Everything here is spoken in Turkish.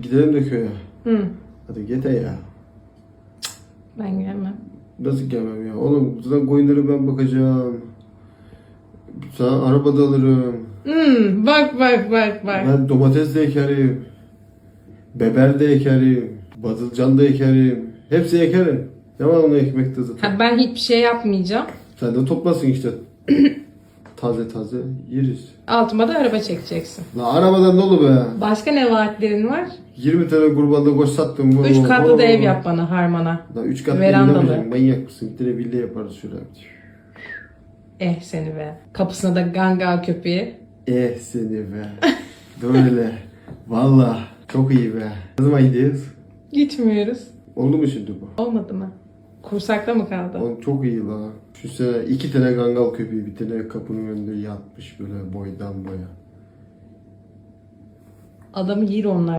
Gidelim de köye. Hı. Hadi git ya. Ben gelmem. Nasıl gelmem ya? Oğlum zaten koyunları ben bakacağım. Sana araba da alırım. Hmm, bak bak bak bak. Ben domates de ekerim. Biber de ekerim. Batılcan da ekerim. Hepsi ekerim. Ne var onu ekmekte zaten. Ha, ben hiçbir şey yapmayacağım. Sen de toplasın işte. taze taze yeriz. Altıma da araba çekeceksin. La arabadan dolu be. Başka ne vaatlerin var? 20 tane kurbanda koş sattım. bu. Üç katlı da ev yap bana harmana. La 3 katlı Verandalı. Verandalı. Manyak mısın? Bir tane villa yaparız şöyle. Eh seni be. Kapısına da ganga köpeği. Eh seni be. Böyle. Valla. Çok iyi be. Ne zaman gidiyoruz? Gitmiyoruz. Oldu mu şimdi bu? Olmadı mı? Kursakta mı kaldı? Oğlum çok iyi la. Şu sene iki tane gangal köpeği bir tane kapının önünde yatmış böyle boydan boya. Adamı yer onlar.